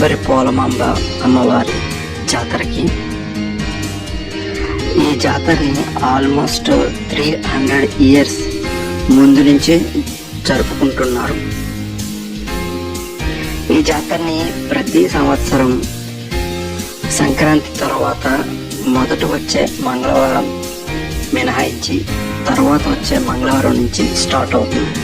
వస్తుంది పోలమాంబ అమ్మవారి జాతరకి. ఈ జాతరని ఆల్మోస్ట్ త్రీ హండ్రెడ్ ఇయర్స్ ముందు నుంచే జరుపుకుంటున్నారు. ఈ జాతరని ప్రతి సంవత్సరం సంక్రాంతి తర్వాత మొదట వచ్చే మంగళవారం మినహాయించి తర్వాత వచ్చే మంగళవారం నుంచి స్టార్ట్ అవుతుంది.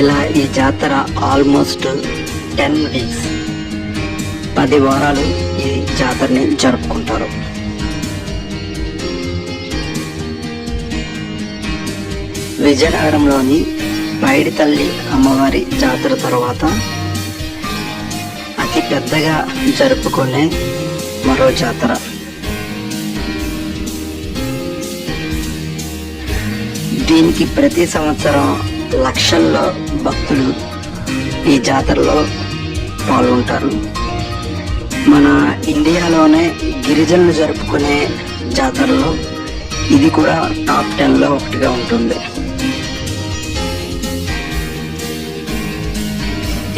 ఇలా ఈ జాతర ఆల్మోస్ట్ టెన్ వీక్స్ పది వారాలు ఈ జాతరని జరుపుకుంటారు. విజయనగరంలోని పైడి తల్లి అమ్మవారి జాతర తర్వాత అతి పెద్దగా జరుపుకునే మరో జాతర. దీనికి ప్రతి సంవత్సరం లక్షల్లో భక్తులు ఈ జాతరలో పాల్గొంటారు. మన ఇండియాలోనే గిరిజనులు జరుపుకునే జాతరలో ఇది కూడా టాప్ టెన్లో ఒకటిగా ఉంటుంది.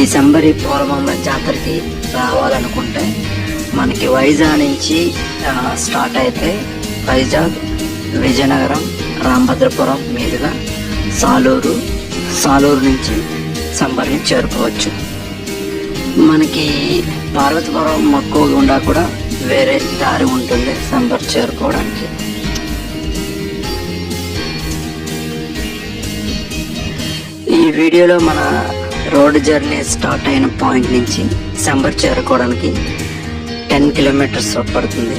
డిసెంబర్ శంబరి జాతరకి రావాలనుకుంటే మనకి వైజాగ్ నుంచి స్టార్ట్ అయితే వైజాగ్ విజయనగరం రామభద్రపురం మీదుగా సాలూరు సాలూరు నుంచి సంబరిని చేరుకోవచ్చు. మనకి పార్వతీపురం మక్కువ గుండా కూడా వేరే దారి ఉంటుంది సంబర్ చేరుకోవడానికి. ఈ వీడియోలో మన రోడ్ జర్నీ స్టార్ట్ అయిన పాయింట్ నుంచి సంబర్ చేరుకోవడానికి టెన్ కిలోమీటర్స్ పడుతుంది.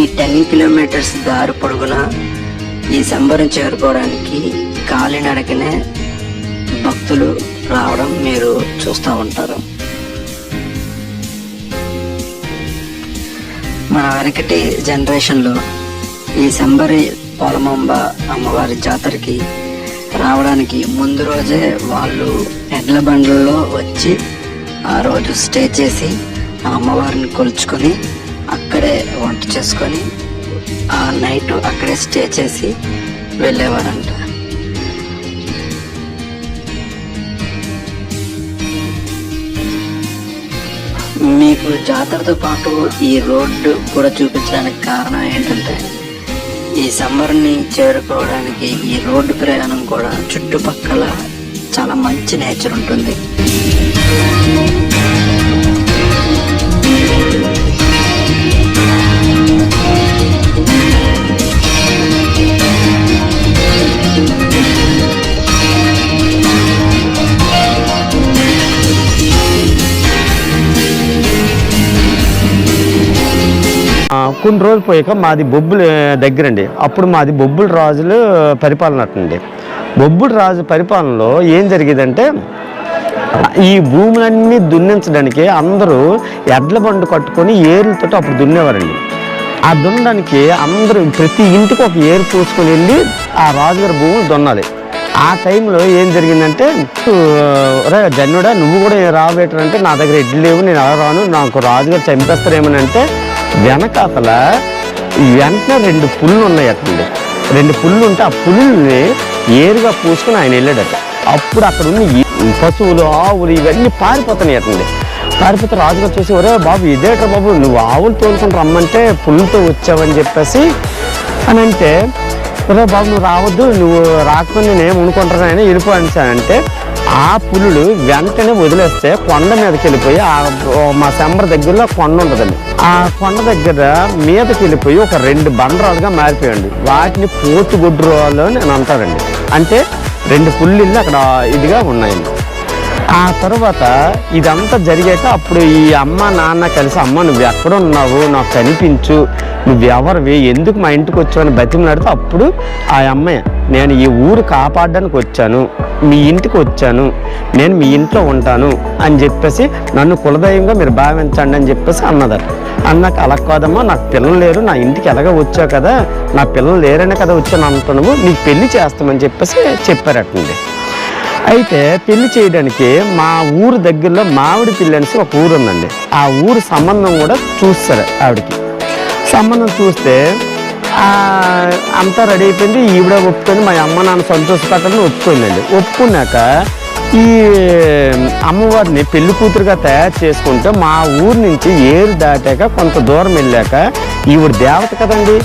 ఈ టెన్ కిలోమీటర్స్ దారి పొడుగున ఈ సంబరం చేరుకోవడానికి కాలినడకనే భక్తులు రావడం మీరు చూస్తూ ఉంటారు. మన వెనకటి జనరేషన్లో ఈ సంబరి పోలమాంబ అమ్మవారి జాతరకి రావడానికి ముందు రోజే వాళ్ళు ఎడ్ల బండ్లలో వచ్చి ఆ రోజు స్టే చేసి ఆ అమ్మవారిని కొలుచుకొని అక్కడే వంట చేసుకొని ఆ నైట్ అక్కడే స్టే చేసి వెళ్ళేవారంట. మీకు జాతరతో పాటు ఈ రోడ్డు కూడా చూపించడానికి కారణం ఏంటంటే ఈ సమ్మర్ని చేరుకోవడానికి ఈ రోడ్డు ప్రయాణం కూడా చుట్టుపక్కల చాలా మంచి నేచర్ ఉంటుంది. కొన్ని రోజులు పోయాక మాది బొబ్బులు దగ్గరండి. అప్పుడు మాది బొబ్బుల రాజులు పరిపాలన అట్టండి బొబ్బుల రాజు పరిపాలనలో ఏం జరిగేదంటే ఈ భూములన్నీ దున్నించడానికి అందరూ ఎడ్ల బండు కట్టుకొని ఏర్లతో అప్పుడు దున్నేవారండి. ఆ దున్నడానికి అందరూ ప్రతి ఇంటికి ఒక ఏరు పూసుకొని వెళ్ళి ఆ రాజుగారి భూములు దున్నాలి. ఆ టైంలో ఏం జరిగిందంటే రే జన్యుడా నువ్వు కూడా రాబేటంటే నా దగ్గర ఎడ్లు లేవు నేను ఎలా రాను నాకు రాజుగారు చంపేస్తారేమని అంటే వెనకాతల వెంటనే రెండు పుల్లు ఉన్నాయి రెండు పుల్లు ఉంటే ఆ పుల్లుల్ని ఏరుగా పూసుకుని ఆయన వెళ్ళాడట. అప్పుడు అక్కడ ఉన్న ఈ పశువులు ఆవులు ఇవన్నీ పారిపోతున్నాయి అటండి పారిపోతే రాజుగారు చూసి ఒరే బాబు ఇదేట్రా బాబు నువ్వు ఆవులు తోలుకొని రమ్మంటే పుల్లుతో వచ్చావని చెప్పేసి అని అంటే ఒరే బాబు నువ్వు రావద్దు నువ్వు రాకపోతే నేను ఏం అనుకుంటానని వెళ్ళిపో ఆ పులులు వెంటనే వదిలేస్తే కొండ మీదకి వెళ్ళిపోయి ఆ మా శంబర్ దగ్గరలో కొండ ఉంటుందండి. ఆ కొండ దగ్గర మీదకి వెళ్ళిపోయి ఒక రెండు బండరాలుగా మారిపోయండి వాటిని పోతుగుడ్రాలు అని అంటారండి. అంటే రెండు పుల్లిళ్ళు అక్కడ ఇదిగా ఉన్నాయండి. ఆ తర్వాత ఇదంతా జరిగాక అప్పుడు ఈ అమ్మ నాన్న కలిసి అమ్మ నువ్వు ఎక్కడ ఉన్నావు? నాకు కనిపించు. నువ్వు ఎవరివి? ఎందుకు మా ఇంటికి వచ్చావు? అని బతిమలాడితే అప్పుడు ఆ అమ్మాయి నేను ఈ ఊరు కాపాడడానికి వచ్చాను. మీ ఇంటికి వచ్చాను నేను మీ ఇంట్లో ఉంటాను అని చెప్పేసి నన్ను కులదైవంగా మీరు భావించండి అని చెప్పేసి అన్నదారు అన్నాక అలా కాదమ్మా నాకు పిల్లలు లేరు నా ఇంటికి ఎలాగ వచ్చావు కదా నా పిల్లలు లేరనే కదా వచ్చాను అంటున్నావు నీకు పెళ్ళి చేస్తామని చెప్పేసి చెప్పారటండి. అయితే పెళ్ళి చేయడానికి మా ఊరు దగ్గరలో మామిడి పిల్లి అనేసి ఒక ఊరు ఉందండి ఆ ఊరు సంబంధం కూడా చూస్తారు ఆవిడకి. సంబంధం చూస్తే అంతా రెడీ అయిపోయింది. ఈవిడ ఒప్పుకొని మా అమ్మ నాన్న సంతోషపడ్డాలని ఒప్పుకుందండి ఒప్పుకున్నాక ఈ అమ్మవారిని పెళ్ళి కూతురుగా తయారు చేసుకుంటే మా ఊరు నుంచి ఏరు దాటాక కొంత దూరం వెళ్ళాక ఈవిడ దేవత కదండి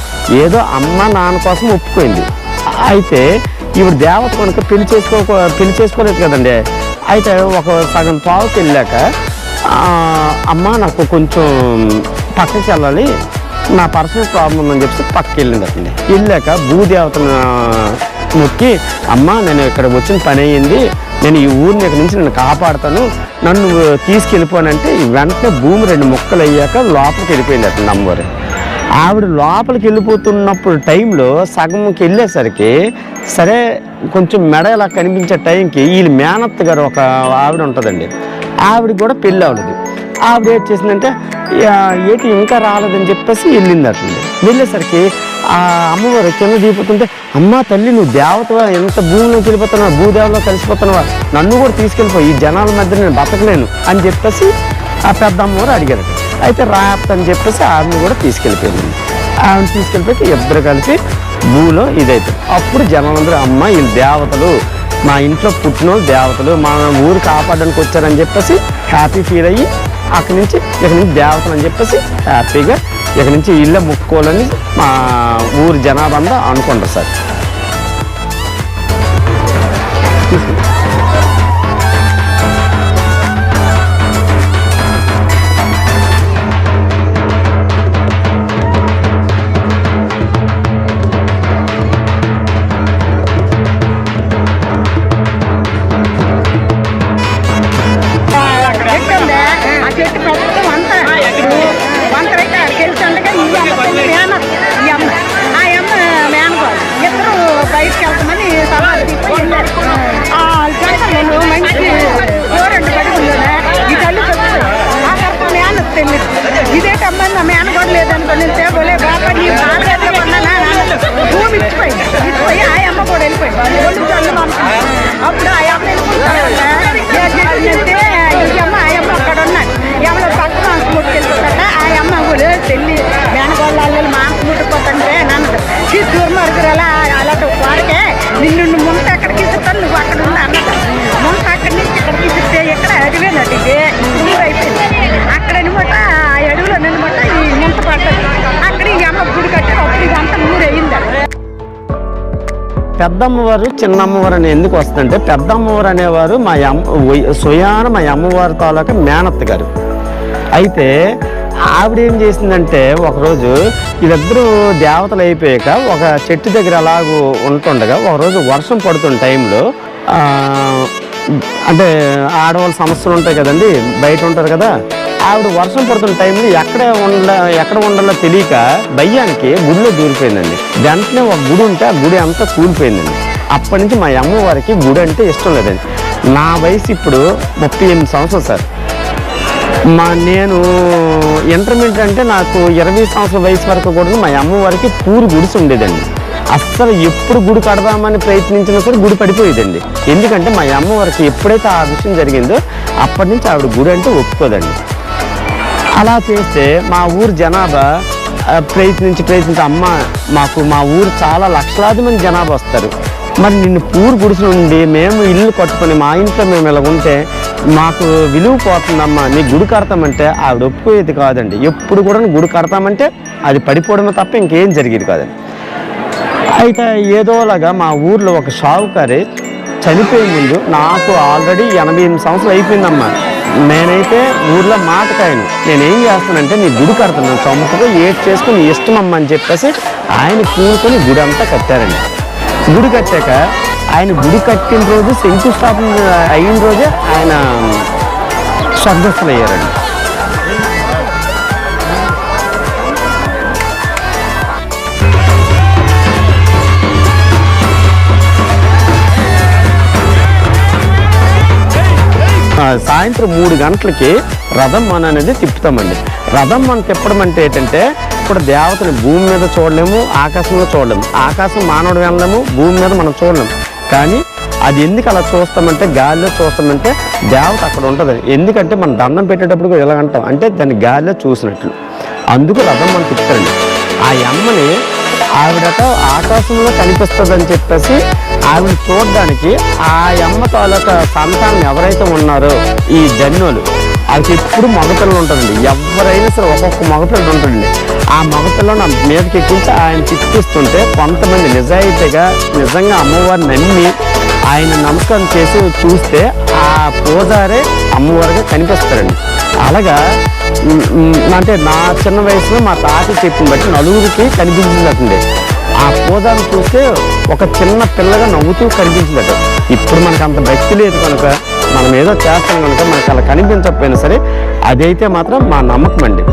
ఏదో అమ్మ నాన్న కోసం ఒప్పుకోండి అయితే ఈవిడ దేవత కనుక పెళ్ళి చేసుకో పెళ్ళి చేసుకోలేదు కదండి. అయితే ఒక సగం పావుకి వెళ్ళాక అమ్మ నాకు కొంచెం పక్కకి వెళ్ళాలి నా పర్సనల్ ప్రాబ్లం ఉందని చెప్పి పక్కకి వెళ్ళింది అతన్ని. వెళ్ళాక భూదేవతను మొక్కి అమ్మ నేను ఇక్కడ వచ్చిన పని అయ్యింది. నేను ఈ ఊరిని ఇక్కడ నుంచి నేను కాపాడుతాను. నన్ను తీసుకెళ్ళిపోనంటే వెంటనే భూమి రెండు ముక్కలు అయ్యాక లోపలికి వెళ్ళిపోయింది అతను అమ్మవారు. ఆవిడ లోపలికి వెళ్ళిపోతున్నప్పుడు టైంలో సగంకి వెళ్ళేసరికి సరే కొంచెం మెడ ఇలా కనిపించే టైంకి వీళ్ళ మేనత్త గారు ఒక ఆవిడ ఉంటుందండి. ఆవిడ కూడా పెళ్ళి ఆవిడది ఆవిడ ఏం చేసిందంటే ఏటి ఇంకా రాలేదని చెప్పేసి వెళ్ళింది అట్లండి వెళ్ళేసరికి ఆ అమ్మవారు కింద దిగిపోతుంటే అమ్మ తల్లి నువ్వు దేవతవా? ఎంత భూమిలోకి వెళ్ళిపోతున్నావు? భూదేవలో కలిసిపోతున్నావా? నన్ను కూడా తీసుకెళ్ళిపోయి ఈ జనాల మధ్య నేను బతకలేను అని చెప్పేసి ఆ పెద్ద అమ్మవారు అడిగారు అయితే రాప్త అని చెప్పేసి ఆమె కూడా తీసుకెళ్ళిపోయింది. ఆమెను తీసుకెళ్ళిపోయి ఇద్దరు కలిసి భూలో ఇదైతే. అప్పుడు జనాలందరూ అమ్మ వీళ్ళు దేవతలు. మా ఇంట్లో పుట్టిన వాళ్ళు దేవతలు. మా ఊరు కాపాడడానికి వచ్చారని చెప్పేసి హ్యాపీ ఫీల్ అయ్యి అక్కడి నుంచి ఇక నుంచి దేవతలు అని చెప్పేసి హ్యాపీగా ఇక నుంచి ఇళ్ళ ముక్కోలని మా ఊరు జనాభా అంతా అనుకుంటారు సార్. బయటకు వెళ్తామని సవాలు తీసుకొని వెళ్ళారు ఆ మంచి ఎవరండి పడుకుందా ఈ తల్లి చెప్తాను ఆ తర్వాత మేన తెల్లి ఇదేటమ్మా నా మేన కూడా నేను తేగోలే బాబా నీ బాగా కొన్నానా భూమి ఇచ్చిపోయింది. ఇచ్చిపోయి ఆ అమ్మ కూడా వెళ్ళిపోయింది. ఒళ్ళు చల్లు అప్పుడు ఆ అమ్మ వెళ్ళిపోయింది. ఈ అమ్మ ఆ అమ్మ అక్కడ ఉన్నాను ఎవరో పక్క పెద్దమ్మవారు చిన్నమ్మవారు అని ఎందుకు వస్తుందంటే పెద్దమ్మవారు అనేవారు మా అమ్మ సుయాన మా అమ్మవారి తాలూకా మేనత్త గారు. అయితే ఆవిడ ఏం చేసిందంటే ఒకరోజు వీళ్ళిద్దరూ దేవతలు అయిపోయాక ఒక చెట్టు దగ్గర అలాగూ ఉంటుండగా ఒకరోజు వర్షం పడుతున్న టైంలో అంటే ఆడవాళ్ళ సమస్యలు ఉంటాయి కదండి బయట ఉంటారు కదా ఆవిడ వర్షం పడుతున్న టైంలో ఎక్కడ ఉండ ఎక్కడ ఉండాలో తెలియక దయ్యానికి గుడిలో దూరిపోయిందండి. వెంటనే ఒక గుడి ఉంటే ఆ గుడి అంతా కూలిపోయిందండి. అప్పటి నుంచి మా అమ్మవారికి గుడి అంటే ఇష్టం లేదండి. నా వయసు ఇప్పుడు ముప్పై ఎనిమిది సంవత్సరాలు సార్. మా నేను ఇంటర్మీడియట్ అంటే నాకు ఇరవై సంవత్సరాల వయసు వరకు కూడా మా అమ్మవారికి పూరి గుడిసి ఉండేదండి. అస్సలు ఎప్పుడు గుడి కడదామని ప్రయత్నించినా సరే గుడి పడిపోయేదండి. ఎందుకంటే మా అమ్మవారికి ఎప్పుడైతే ఆ విషయం జరిగిందో అప్పటి నుంచి ఆవిడ గుడి అంటే ఒప్పుకోదండి. అలా చేస్తే మా ఊరు జనాభా ప్రయత్నించి ప్రయత్నించి అమ్మ మాకు మా ఊరు చాలా లక్షలాది మంది జనాభా వస్తారు. మరి నిన్ను పూరు గుడిసి నుండి మేము ఇల్లు కట్టుకొని మా ఇంట్లో మేము ఇలా ఉంటే మాకు విలువ పోతుందమ్మా నీ గుడి కడతామంటే ఆవిడ ఒప్పుకోయేది కాదండి. ఎప్పుడు కూడా గుడి కడతామంటే అది పడిపోవడమే తప్ప ఇంకేం జరిగేది కాదండి. అయితే ఏదోలాగా మా ఊర్లో ఒక షావుకారి చనిపోయే ముందు నాకు ఆల్రెడీ ఎనభై ఎనిమిది సంవత్సరాలు అయిపోయిందమ్మా. నేనైతే ఊర్లో మాటకాయను. నేనేం చేస్తానంటే నీ గుడి కడుతున్నాను చంపుగా ఏడ్ చేసుకుని ఇష్టమమ్మని అని చెప్పేసి ఆయన కూనుకొని గుడి అంతా కట్టారండి. గుడి కట్టాక ఆయన గుడి కట్టిన రోజు శంకుస్థాపన అయిన రోజే ఆయన స్వర్గస్థులు అయ్యారండి సాయంత్రం మూడు గంటలకి రథం మన అనేది తిప్పుతామండి. రథం మనం తిప్పడం అంటే ఏంటంటే ఇప్పుడు దేవతని భూమి మీద చూడలేము ఆకాశంలో చూడలేము. ఆకాశం మానవుడు వెళ్ళలేము భూమి మీద మనం చూడలేము. కానీ అది ఎందుకు అలా చూస్తామంటే గాలిలో చూస్తామంటే దేవత అక్కడ ఉంటుంది. ఎందుకంటే మనం దండం పెట్టేటప్పుడు కూడా ఇలా అంటాం. అంటే దాన్ని గాలిలో చూసినట్లు. అందుకు రథం మనం తిప్పుతారండి. ఆ అమ్మని ఆవిడట ఆకాశంలో కనిపిస్తుంది అని చెప్పేసి ఆవిడ చూడడానికి ఆ అమ్మ తాలూకా సంతానం ఎవరైతే ఉన్నారో ఈ జన్యులు వాళ్ళకి ఎప్పుడు మగపిల్లలు ఉంటుందండి ఎవరైనా సరే ఒక్కొక్క మగపిల్లలు ఉంటుందండి ఆ మగపిల్లని ఆ మీదకి ఎక్కించి ఆయన తిప్పిస్తుంటే కొంతమంది నిజాయితీగా నిజంగా అమ్మవారిని నమ్మి ఆయన నమస్కారం చేసి చూస్తే ఆ పూజారే అమ్మవారిగా కనిపిస్తారండి. అలాగా అంటే నా చిన్న వయసులో మా తాత చెప్పిన బట్టి నలుగురికి కనిపించిందటండి ఆ పోదాను చూస్తే ఒక చిన్న పిల్లగా నవ్వుతూ కనిపించిందట ఇప్పుడు మనకు అంత భక్తి లేదు కనుక మనం ఏదో చేస్తాం కనుక మనకు అలా కనిపించకపోయినా సరే అదైతే మాత్రం మా నమ్మకం అండి.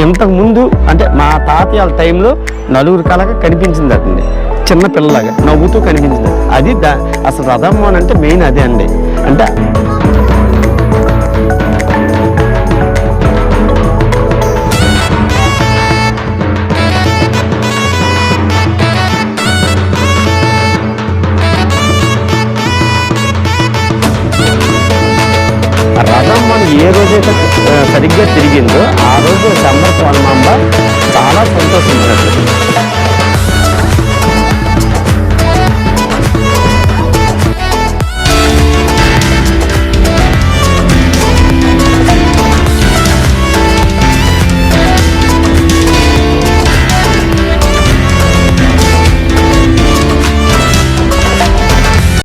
ఇంతకుముందు అంటే మా తాతయ్య టైంలో నలుగురు కలగా కనిపించిందటండి. చిన్న పిల్లలాగా నవ్వుతూ కనిపించింది. అది దా అసలు రథం అని అంటే మెయిన్ అదే అండి. అంటే జరిగిందో ఆ, రోజు సమర్పణ